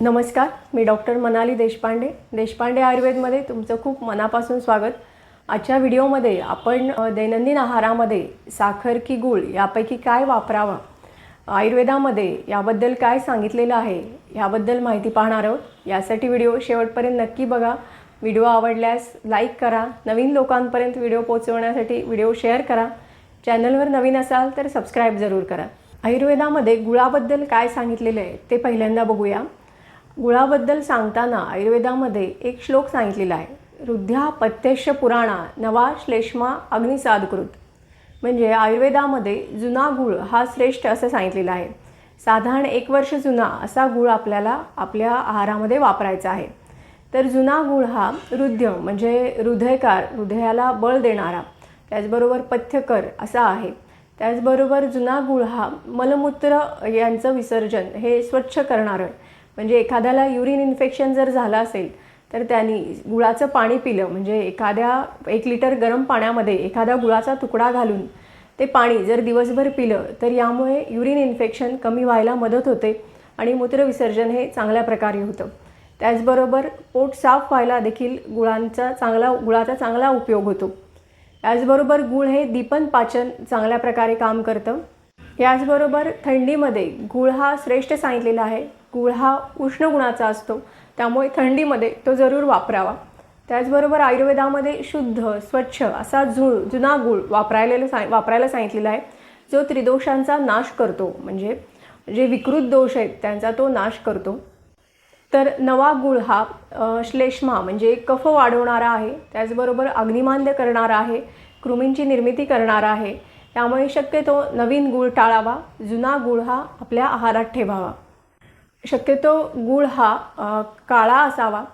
नमस्कार मी डॉक्टर मनाली देशपांडे. देशपांडे आयुर्वेदमध्ये तुमचं खूप मनापासून स्वागत. आजच्या व्हिडिओमध्ये आपण दैनंदिन आहारामध्ये साखर की गूळ यापैकी काय वापरावा? आयुर्वेदामध्ये याबद्दल काय सांगितलेलं आहे याबद्दल माहिती पाहणार आहोत. यासाठी व्हिडिओ शेवटपर्यंत नक्की बघा. व्हिडिओ आवडल्यास लाईक करा. नवीन लोकांपर्यंत व्हिडिओ पोहोचवण्यासाठी व्हिडिओ शेअर करा. चॅनलवर नवीन असाल तर सबस्क्राईब जरूर करा. आयुर्वेदामध्ये गुळाबद्दल काय सांगितलेलं आहे ते पहिल्यांदा बघूया. गुळाबद्दल सांगताना आयुर्वेदामध्ये एक श्लोक सांगितलेला आहे. रुद्ध्या पथ्यश्य पुराणा नवा श्लेष्मा अग्निसादकृत म्हणजे आयुर्वेदामध्ये जुना गुळ हा श्रेष्ठ असं सांगितलेलं आहे. साधारण एक वर्ष जुना असा गुळ आपल्याला आपल्या आहारामध्ये वापरायचा आहे. तर जुना गुळ हा रुद्ध म्हणजे हृदयकार हृदयाला बळ देणारा त्याचबरोबर पथ्यकर असा आहे. त्याचबरोबर जुना गुळ हा मलमूत्र यांचं विसर्जन हे स्वच्छ करणारं म्हणजे एखाद्याला युरिन इन्फेक्शन जर झालं असेल तर त्यांनी गुळाचं पाणी पिलं. म्हणजे एखाद्या एक लिटर गरम पाण्यामध्ये एखादा गुळाचा तुकडा घालून ते पाणी जर दिवसभर पिलं तर यामुळे युरिन इन्फेक्शन कमी व्हायला मदत होते आणि मूत्रविसर्जन हे चांगल्या प्रकारे होतं. त्याचबरोबर पोट साफ व्हायला देखील गुळांचा चांगला गुळाचा चांगला उपयोग होतो. त्याचबरोबर गुळ हे दीपन पाचन चांगल्या प्रकारे काम करतं. याचबरोबर थंडीमध्ये गुळ हा श्रेष्ठ सांगितलेला आहे. गुळ हा उष्ण गुणाचा असतो. त्यामुळे थंडीमध्ये तो जरूर वापरावा. त्याचबरोबर आयुर्वेदामध्ये शुद्ध स्वच्छ असा जुळ जुना गुळ वापरायला सा वापरायला सांगितलेला आहे. जो त्रिदोषांचा नाश करतो म्हणजे जे विकृत दोष आहेत त्यांचा तो नाश करतो. तर नवा गुळ हा श्लेष्मा म्हणजे कफ वाढवणारा आहे. त्याचबरोबर अग्निमांद्य करणारा आहे. कृमींची निर्मिती करणारा आहे. त्यामुळे शक्यतो नवीन गुळ टाळावा. जुना गुळ हा आपल्या आहारात ठेवावा. शक्यतो गुळ हा काळा असावा.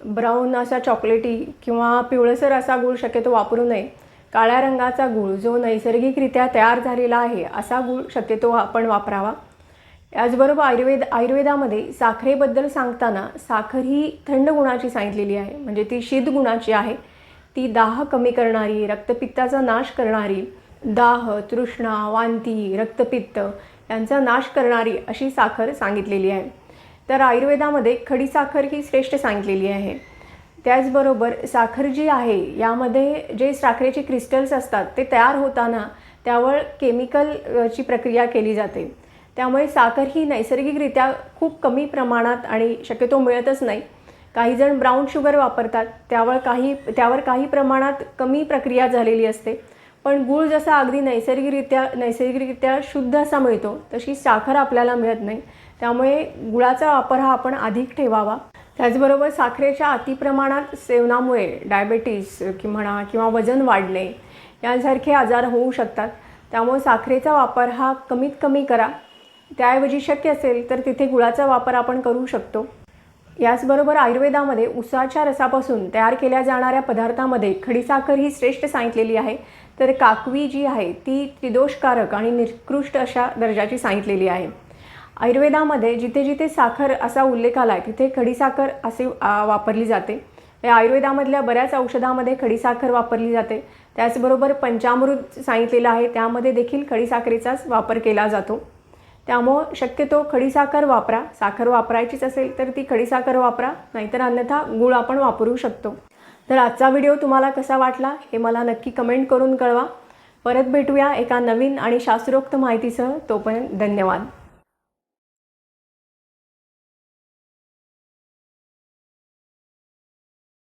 ब्राऊन असा चॉकलेटी किंवा पिवळसर असा गुळ शक्यतो वापरू नये. काळ्या रंगाचा गुळ जो नैसर्गिकरित्या तयार झालेला आहे असा गुळ शक्यतो आपण वापरावा. याचबरोबर आयुर्वेद आयुर्वेदामध्ये साखरेबद्दल सांगताना साखर ही थंड गुणाची सांगितलेली आहे. म्हणजे ती शीत गुणाची आहे. ती दाह कमी करणारी रक्तपित्ताचा नाश करणारी दाह तृष्णा वांती रक्तपित्त यांचा नाश करणारी अशी साखर सांगितलेली आहे. तर आयुर्वेदामध्ये खडी साखर ही श्रेष्ठ सांगितलेली आहे. त्याचबरोबर साखर जी आहे यामध्ये जे साखरेचे क्रिस्टल्स असतात ते तयार होताना त्यावर केमिकल ची प्रक्रिया केली जाते. त्यामुळे साखर ही नैसर्गिकरित्या खूप कमी प्रमाणात आणि शक्यतो मिळतच नाही. काही जण ब्राऊन शुगर वापरतात त्यावर काही त्यावर काही प्रमाणात कमी प्रक्रिया झालेली असते. पण गूळ जसा अगदी नैसर्गिकरित्या नैसर्गिकरित्या शुद्ध असा मिळतो तशी साखर आपल्याला मिळत नाही. त्यामुळे गुळाचा वापर हा आपण अधिक ठेवावा. त्याचबरोबर साखरेच्या अतिप्रमाणात सेवनामुळे डायबेटीस कि म्हणा किंवा वजन वाढणे यांसारखे आजार होऊ शकतात. त्यामुळे साखरेचा वापर हा कमीत कमी करा. त्याऐवजी शक्य असेल तर तिथे गुळाचा वापर आपण करू शकतो. याचबरोबर आयुर्वेदामध्ये उसाच्या रसापासून तयार केल्या जाणाऱ्या पदार्थामध्ये खडीसाखर ही श्रेष्ठ सांगितलेली आहे. तर काकवी जी आहे ती त्रिदोषकारक आणि निकृष्ट अशा दर्जाची सांगितलेली आहे. आयुर्वेदामध्ये जिथे जिथे साखर असा उल्लेख आला आहे तिथे खडीसाखर असे वापरली जाते. या आयुर्वेदामधल्या बऱ्याच औषधामध्ये खडीसाखर वापरली जाते. त्याचबरोबर पंचामृत सांगितलेलं आहे त्यामध्ये देखील खडीसाखरेचाच वापर केला जातो. त्यामुळं शक्यतो खडीसाखर वापरा. साखर वापरायचीच असेल तर ती खडीसाखर वापरा नाहीतर अन्यथा गूळ आपण वापरू शकतो. तर आजचा व्हिडिओ तुम्हाला कसा वाटला हे मला नक्की कमेंट करून कळवा. परत भेटूया एका नवीन आणि शास्त्रोक्त माहितीसह. तोपर्यंत धन्यवाद.